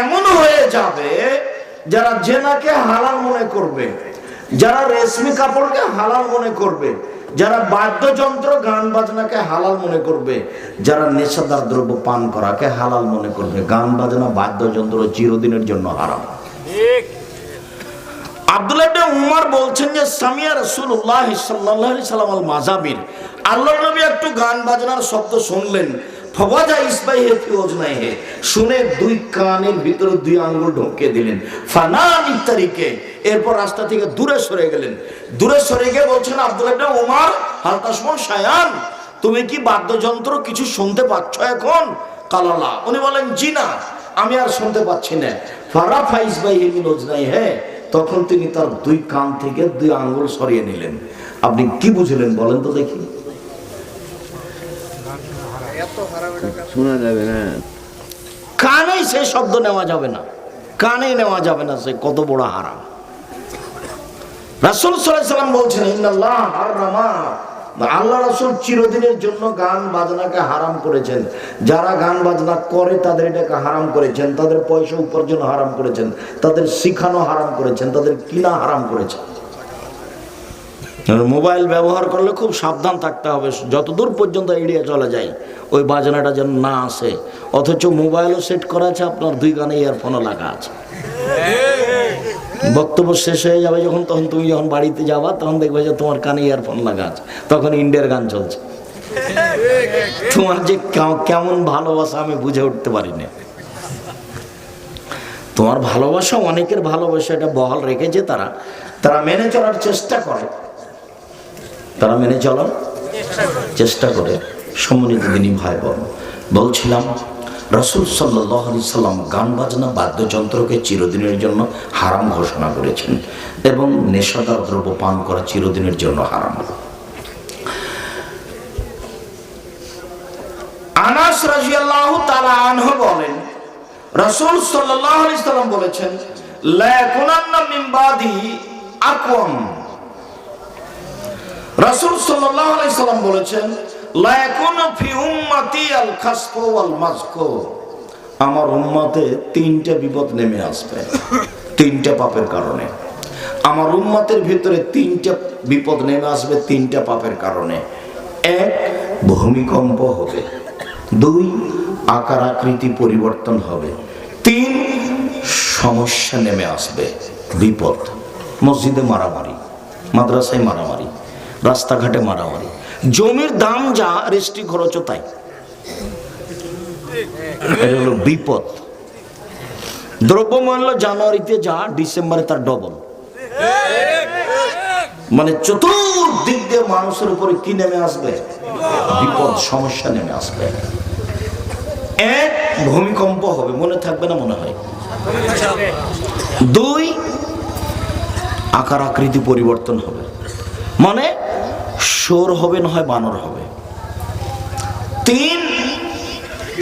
এমন হয়ে যাবে যারা জেনাকে হালাল মনে করবে যারা রেশমি কাপড়কে হালাল মনে করবে যারা বাদ্যযন্ত্র গান বাজনাকে হালাল মনে করবে যারা নেশাদার দ্রব্য পান করাকে হালাল মনে করবে গান বাজনা বাদ্যযন্ত্র চিরদিনের জন্য হারাম। আব্দুল্লাহ উমর বলছেন যে সামিয়া রাসূলুল্লাহ সাল্লাল্লাহু সাল্লাম আল মাজাবির আল্লাহর নবী একটু গান বাজনার শব্দ শুনলেন। শুনে দুই কানের ভিতরে দুই আঙ্গুল দিলেন। ফানান এরপর রাস্তা থেকে দূরে সরে গেলেন। দূরে সরে তুমি কি বাদ্যযন্ত্র কিছু শুনতে পাচ্ছ এখন? কালালা। উনি বলেন, জি না, আমি আর শুনতে পাচ্ছি না। ফারা ফাইজ বাই হেমিন ওজনাই হ্যাঁ তখন তিনি তার দুই কান থেকে দুই আঙ্গুল সরিয়ে নিলেন। আপনি কি বুঝলেন বলেন তো দেখি। শোনা যাবে না। কানেই সে শব্দ নেওয়া যাবে না। কানে নেওয়া যাবে না, সে কত বড় হারাম। রাসূল সাল্লাম বলছেন আল্লাহ রাসূল চিরদিনের জন্য গান বাজনাকে হারাম করেছেন। যারা গান বাজনা করে, তাদের এটাকে হারাম করেছেন। তাদের পয়সা উপার্জন হারাম করেছেন। তাদের শিখানো হারাম করেছেন। তাদের কিনা হারাম করেছেন। মোবাইল ব্যবহার করলে খুব সাবধান থাকতে হবে। যতদূর পর্যন্ত এড়িয়ে চলা যায় ওই বাজনাটা যেন না আসে। অথচ মোবাইলও সেট করা আছে, আপনার দুই গানে ইয়ারফোনও লাগা আছে। বক্তব্য শেষ হয়ে যাবে যখন, তখন তুমি যখন বাড়িতে যাবা, তখন দেখবে যে তোমার কানে ইয়ারফোন লাগা আছে। তখন ইন্ডিয়ার গান চলছে। তোমার যে কেমন ভালোবাসা আমি বুঝে উঠতে পারি না তোমার ভালোবাসা, অনেকের ভালোবাসা, এটা বহাল রেখেছে তারা। তারা মেনে চলার চেষ্টা করে। তারা মেনে চলার চেষ্টা করে। সম্মানিত দিনই ভাই বোন বলছিলাম, রসুল সাল্লাহ আলি সাল্লাম গান বাজনা বাদ্যযন্ত্রকে চিরদিনের জন্য হারাম ঘোষণা করেছেন এবং নেশাদার দ্রব্য পান করা চিরদিনের জন্য হারাম। আনাস রাজিয়াল্লাহু তাআলা আনহু বলেন, রাসূল সাল্লাম বলেছেন রাসূল সাল্লাম বলেছেন আমার উম্মাতে তিনটা বিপদ নেমে আসবে, তিনটা পাপের কারণে। আমার উম্মতের ভিতরে তিনটা বিপদ নেমে আসবে, তিনটা পাপের কারণে। এক, ভূমিকম্প হবে। দুই, আকার আকৃতি পরিবর্তন হবে। তিন, সমস্যা নেমে আসবে, বিপদ। মসজিদে মারামারি, মাদ্রাসায় মারামারি, রাস্তাঘাটে মারামারি। জমির দাম যা রেস্ট্রি খরচও তাই। বিপদ। দ্রব্যমূল্য জানুয়ারিতে যা, ডিসেম্বরে তার ডবল। মানে চতুর্দিক দিয়ে মানুষের উপরে কি নেমে আসবে? বিপদ, সমস্যা নেমে আসবে। এক, ভূমিকম্প হবে, মনে থাকবে না, মনে হয়। দুই, আকার আকৃতি পরিবর্তন হবে। মানে সোর হবে, না হয় বানর হবে। তিন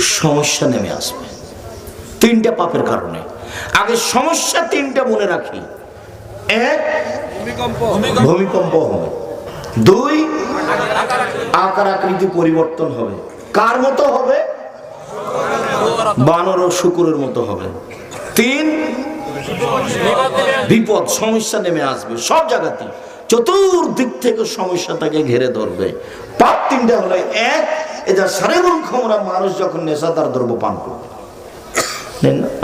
সমস্যা নেমে আসবে। তিনটা পাপের কারণে। আগে সমস্যা তিনটা মনে রাখি। এক, ভূমিকম্প হবে। দুই, আকার আকৃতি পরিবর্তন হবে। কার মতো হবে? বানর ও শুকুরের মতো হবে। তিন, বিপদ, সমস্যা নেমে আসবে। সব জায়গাতে চতুর্দিক থেকে সমস্যা তাকে ঘেরে ধরবে। পাপ তিনটা হলো এক, এটা সারেবুল ক্ষমরা মানুষ যখন নেশাদার দ্রব্য পান করবে।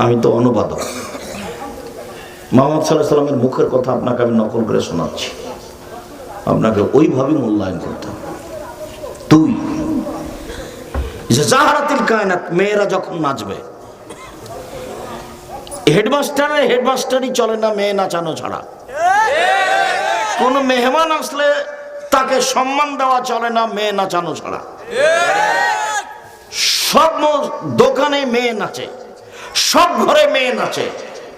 আমি তো অনুবাদক। মোহাম্মদ সাল্লাহ সাল্লামের মুখের কথা আপনাকে আমি নকল করে শোনাচ্ছি। আপনাকে ওইভাবে মূল্যায়ন করতে হবে। দুই জাহারাতিল কায়নাত, মেয়েরা যখন নাচবে হেডমাস্টারের হেডমাস্টারই চলে না, মেয়ে নাচানো ছাড়া। কোন মেহমান আসলে তাকে সম্মান দেওয়া চলে না, মেয়ে নাচানো ছাড়া। সব দোকানে মেয়ে নাচে, সব ঘরে মেয়ে নাচে।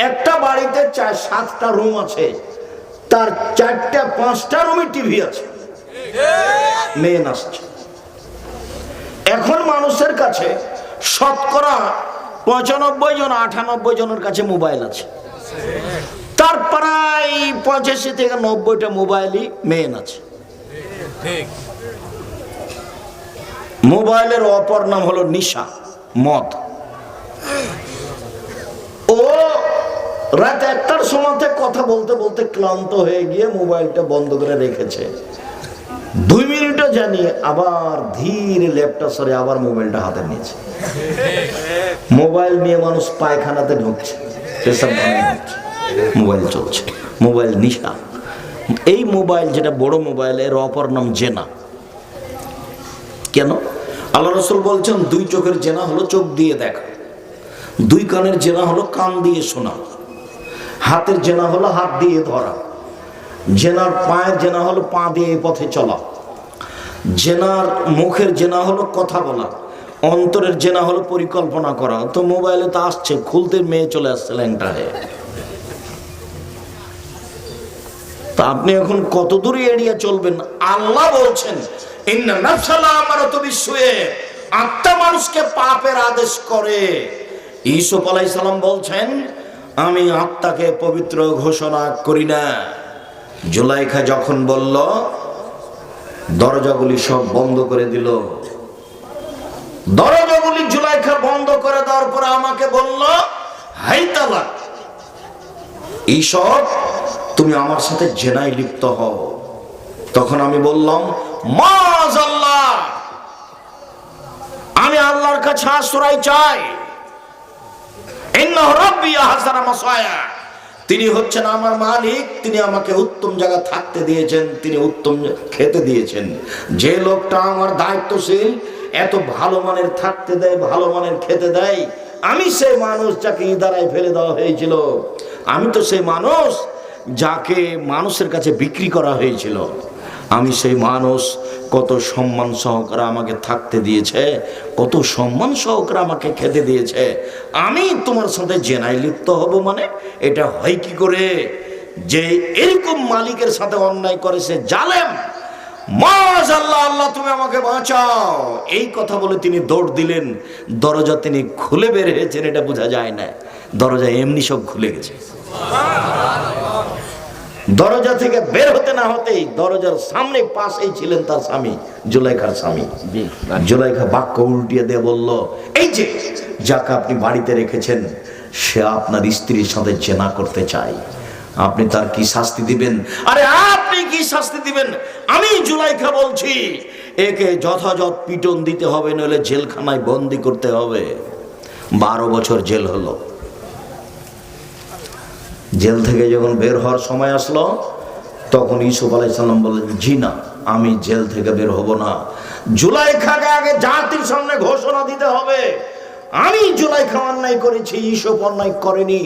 একটা বাড়িতে চার, সাতটা রুম আছে, তার চারটা, পাঁচটা রুমে টিভি আছে। মেয়ে নাচছে। এখন মানুষের কাছে শতকরা পঁচানব্বই জন, আটানব্বই জনের কাছে মোবাইল আছে। তার প্রায় পঁচাশি থেকে নব্বইটা মোবাইলই মেন আছে। মোবাইলের অপর নাম হলো নিশা মদ। ও রাত সময় থেকে কথা বলতে বলতে ক্লান্ত হয়ে গিয়ে মোবাইলটা বন্ধ করে রেখেছে। দুই মিনিটও জানি আবার ধীরে ল্যাপটপ সরে আবার মোবাইলটা হাতে নিয়েছে। মোবাইল নিয়ে মানুষ পায়খানাতে ঢুকছে। পেশাব ঢুকছে। মোবাইল চলছে। মোবাইল নিশা। এই মোবাইল যেটা বড় মোবাইল, এর অপর নাম জেনা। কেন? আল্লাহ রসুল বলছেন, দুই চোখের জেনা হলো চোখ দিয়ে দেখা। দুই কানের জেনা হলো কান দিয়ে শোনা। হাতের জেনা হলো হাত দিয়ে ধরা। জেনার পায়ের জেনা হলো পা দিয়ে পথে চলা। জেনার মুখের জেনা হলো কথা বলা। অন্তরের জেনা হলো পরিকল্পনা করা। তো মোবাইলে তো আসছে, খুলতে মেয়ে চলে আসছে ল্যাংটা হয়ে। তা আপনি এখন কত দূরে এড়িয়ে চলবেন? আল্লাহ বলছেন আত্মা মানুষকে পাপের আদেশ করে। ঈসুফ আলাইহিস সালাম বলছেন, আমি আত্মাকে পবিত্র ঘোষণা করি না। জুলাইখা যখন বলল, দরজাগুলি সব বন্ধ করে দিল। দরজাগুলি জুলাইখা বন্ধ করে দেওয়ার পরে আমাকে বলল, হাই তালাক ঈশব তুমি আমার সাথে জেনায় লিপ্ত হও। তখন আমি বললাম, মাজ আল্লাহ! আমি আল্লাহর কাছে আশ্রয় চাই। তিনি হচ্ছেন আমার মালিক, তিনি আমাকে উত্তম জায়গা থাকতে দিয়েছেন, তিনি উত্তম খেতে দিয়েছেন। যে লোকটা আমার দায়িত্বশীল, এত ভালো মানের থাকতে দেয়, ভালো মানের খেতে দেয়, আমি সেই মানুষ যাকে ইদারায় ফেলে দেওয়া হয়েছিল। আমি তো সেই মানুষ যাকে মানুষের কাছে বিক্রি করা হয়েছিল, আমি সেই মানুষ, কত সম্মান সহকারে আমাকে থাকতে দিয়েছে, কত সম্মান সহকারে আমাকে খেতে দিয়েছে। আমি তোমার সাথে জেনায় লিপ্ত হব মানে এটা হয় কি করে? যে এরকম মালিকের সাথে অন্যায় করে সে জালেম। মাজ আল্লাহ আল্লাহ তুমি আমাকে বাঁচাও। এই কথা বলে তিনি দৌড় দিলেন। দরজা তিনি খুলে বের হয়েছেন, এটা বোঝা যায় না। দরজা এমনি সব খুলে গেছে। দরজা থেকে বের হতে না হতেই দরজার সামনে পাশেই ছিলেন তার স্বামী জুলাইখার স্বামী। জুলাইখা বাক্য উল্টিয়ে দিয়ে বলল এই যে যাকে আপনি বাড়িতে রেখেছেন সে আপনার স্ত্রীর সাথে জেনা করতে চাই আপনি তার কি শাস্তি দিবেন? আরে আপনি কি শাস্তি দিবেন? আমি জুলাইখা বলছি একে যথাযথ পিটন দিতে হবে নইলে জেলখানায় বন্দি করতে হবে। বারো বছর জেল হলো। জেল থেকে যখন বের হওয়ার সময় আসলো তখন ইসুফ আলাইসাল্লাম বললেন জি না আমি জেল থেকে বের হব না। জুলাই খাকে আগে জাতির সামনে ঘোষণা দিতে হবে। আমি জুলাই খা অন্যায় করেছি ইসব অন্যায় করেনি।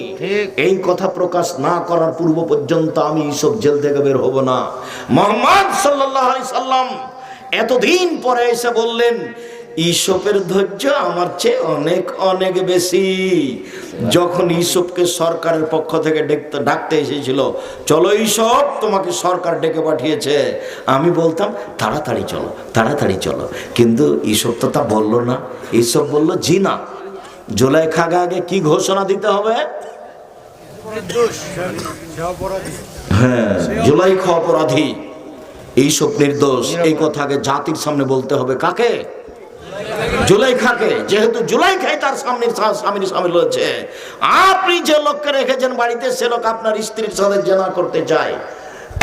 এই কথা প্রকাশ না করার পূর্ব পর্যন্ত আমি ইসব জেল থেকে বের হব না। মোহাম্মদ সাল্লাহ সাল্লাম এতদিন পরে এসে বললেন ইসপের ধৈর্য আমার চেয়ে অনেক অনেক বেশি। যখন ইসবকে সরকারের পক্ষ থেকে দেখতে ডাকতে এসেছিল, চলো ইসব তোমাকে সরকার ডেকে পাঠিয়েছে। আমি বলতাম, তাড়াতাড়ি চলো তাড়াতাড়ি চলো। কিন্তু ইসব তো তা বলল না। ইসব বলল, জি না জুলাই খাগা আগে কি ঘোষণা দিতে হবে? হ্যাঁ জুলাই খ অপরাধী। এইসব নির্দোষ, এই কথাকে জাতির সামনে বলতে হবে কাকে? জুলাই খাকে যেহেতু জুলাই খাই তার সামনে স্বামীর সামিল হয়েছে আপনি যে লোককে রেখেছেন বাড়িতে সে লোক আপনার স্ত্রীর সাথে জেনা করতে চায়।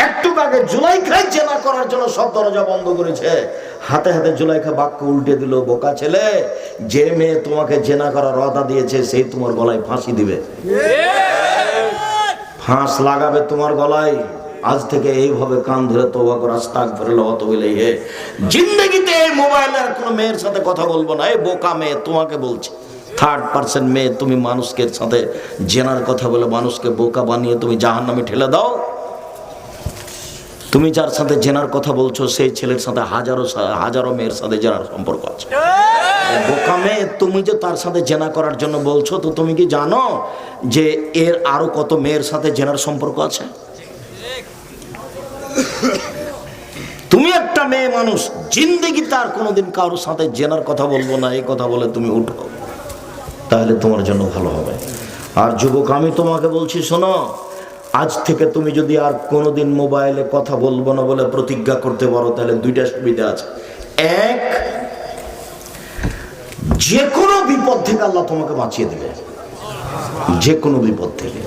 একটু আগে জুলাই খাই জেনা করার জন্য সব দরজা বন্ধ করেছে। হাতে হাতে জুলাইখা বাক্য উল্টে দিল বোকা ছেলে যে মেয়ে তোমাকে জেনা করার রদা দিয়েছে সেই তোমার গলায় ফাঁসি দিবে। ফাঁস লাগাবে তোমার গলায়। আজ থেকে এইভাবে কান ধরে তোবা করে ধরে বলে হে জিন্দগিতে এই মোবাইলের কোনো মেয়ের সাথে কথা বলব না। এই বোকা মেয়ে, তোমাকে বলছি থার্ড পার্সন মেয়ে, তুমি মানুষকে সাথে জেনার কথা বলে মানুষকে বোকা বানিয়ে তুমি জাহান নামে ঠেলে দাও। তুমি যার সাথে জেনার কথা বলছো, সেই ছেলের সাথে হাজারো হাজারো মেয়ের সাথে জেনার সম্পর্ক আছে। বোকা মেয়ে, তুমি যে তার সাথে জেনা করার জন্য বলছো, তো তুমি কি জানো যে এর আরও কত মেয়ের সাথে জেনার সম্পর্ক আছে? তুমি একটা মেয়ে মানুষ, জিন্দেগি তার কোনোদিন কারোর সাথে জেনার কথা বলব না, এই কথা বলে তুমি উঠো। তাহলে তোমার জন্য ভালো হবে। আর যুবক, আমি তোমাকে বলছি, শোনো, আজ থেকে তুমি যদি আর কোনোদিন মোবাইলে কথা বলব না বলে প্রতিজ্ঞা করতে পারো, তাহলে দুইটা সুবিধা আছে। এক, যে কোনো বিপদ থেকে আল্লাহ তোমাকে বাঁচিয়ে দেবে। যে কোনো বিপদ থেকে।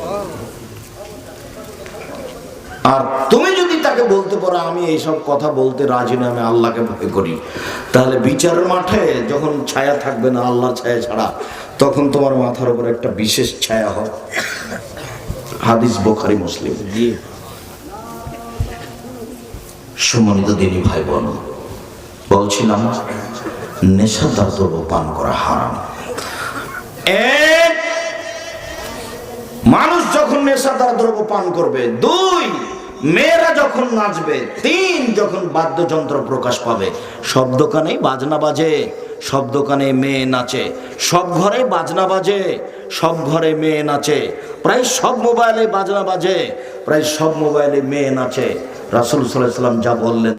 আর তুমি যদি তাকে বলতে পারো আমি এইসব কথা বলতে রাজি না আমি আল্লাহকে ভয় করি। তাহলে বিচারের মাঠে যখন ছায়া থাকবে না আল্লাহর ছায়া ছাড়া তখন তোমার মাথার উপর একটা বিশেষ ছায়া হবে হাদিস বোখারি মুসলিম। জি। সম্মানিত দিনী ভাই বোন বলছিলাম নেশাদার দ্রব্য পান করা হারাম। এক মানুষ যখন নেশাদার দ্রব্য পান করবে দুই মেয়েরা যখন নাচবে তিন যখন বাদ্যযন্ত্র প্রকাশ পাবে, সব দোকানেই বাজনা বাজে, সব দোকানে মেয়ে নাচে, সব ঘরে বাজনা বাজে, সব ঘরে মেয়ে নাচে, প্রায় সব মোবাইলে বাজনা বাজে, প্রায় সব মোবাইলে মেয়ে নাচে। রাসুল সাল্লাহ সাল্লাম যা বললেন